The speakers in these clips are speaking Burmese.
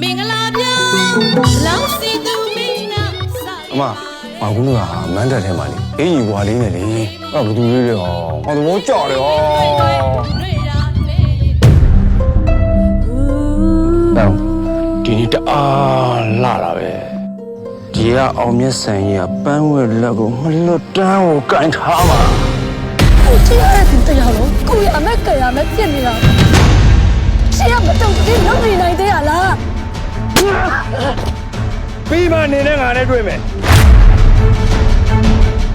မင်္ဂလာပြောင်းလောင်းစီသူမင်းနာစာအမဘာကူကမန်းတက်ထဲမှာလေအေးကြီးွာလေးနဲ့လေအဲ့ဘယ်သူလေးလဲဟောဟောသဘောကျတယ်ဟောတော့ဒီနေ့တအားလာတာပဲဒီကအောင်မြတ်ဆန်ကြီးကပန်းဝဲလက်ကိုမလွတ်တမ်းကိုကင်ထားပါကိုကြည့်ရတဲ့တရားလုံးကိုရအမက်ကရမက်ပြစ်နေတာ ရှင်ကမတုံ့တင်လုပ်နေနိုင်သေးရလားပြီးမှနေနဲ့ငါနဲ့တွေ့မယ်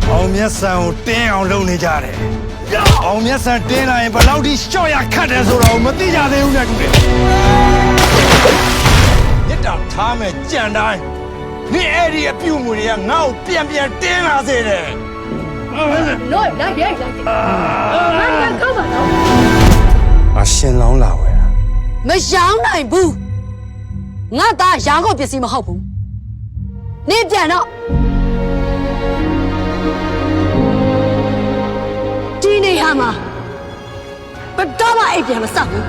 အောင်မြတ်ဆန်ကိုတင်းအောင်လုပ်နေကြတယ်။အောင်မြတ်ဆန်တင်းလာရင်ဘယ်လောက်ထိရှော့ရခတ်တယ်ဆိုတော့မသိကြသေးဘူးနဲ့တူတယ်။မြစ်တာထားမဲ့ကြံတိုင်းနေအဲ့ဒီအပြုတ်မှုတွေကငါ့ကိုပြန်ပြန်တင်းလာစေတယ်။နော်လိုက်ရိုက်လိုက်ငါကကောက်ပါတော့အရှင်လောင်းလာဝဲတာ မရောင်းနိုင်ဘူးငါသားရောင်းကုန်ပစ္စည်းမဟုတ်ဘူးနေပြန်တော့ဒီနေဟာမှာဘယ်တော့မှအိပ်ပြန်မစဘူး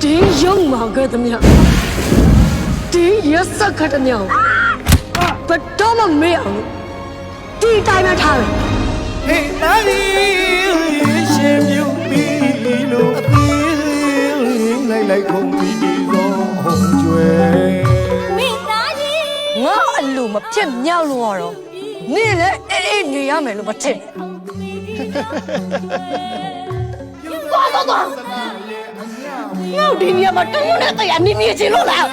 ဒီရုံမောင်ကတည်းကဒီရစခတ်တဲ့မြောင်ဘယ်တော့မှမေ့အောင်လို့ဒီတိုင်းပဲထားတယ်ဟေးနာရီ လိုက်လိုက်ခုံပြီးပြီးသောကျွဲငါအလိုမဖြစ်မြောက်လို့ရတော့နေလေအေးအေးနေရမယ်လို့မထင်သွားတော့တော့ငါ့ဒီနေရာမှာတုံးနဲ့တရားနေနေချင်လို့လား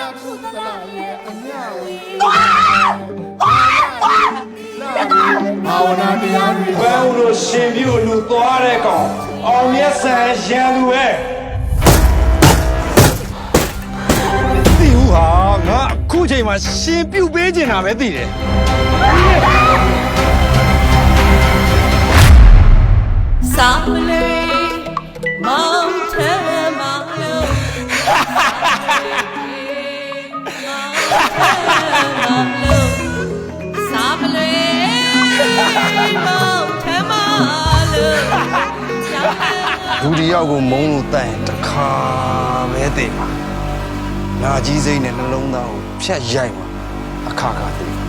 ဘာဝနာတရားတွေဘယ်လိုရှင်ပြူလူသွားတဲ့ကောင်အောင်မြတ်ဆန်ရန်လူပဲ ခုချိန်မှာရှင်ပြူပေးချင်တာပဲသိတယ်စာမလေးမောင်ထဲမှာလို့စာမလေးမောင်ထဲမှာလို့လူဒီယောက်ကိုမုန်းလို့တိုင်ရင်တစ်ခါပဲသိမှာ နာကြီးစိမ့်နဲ့နှလုံးသားကိုဖြတ်ရိုက်မှာအခါခါသိမှာ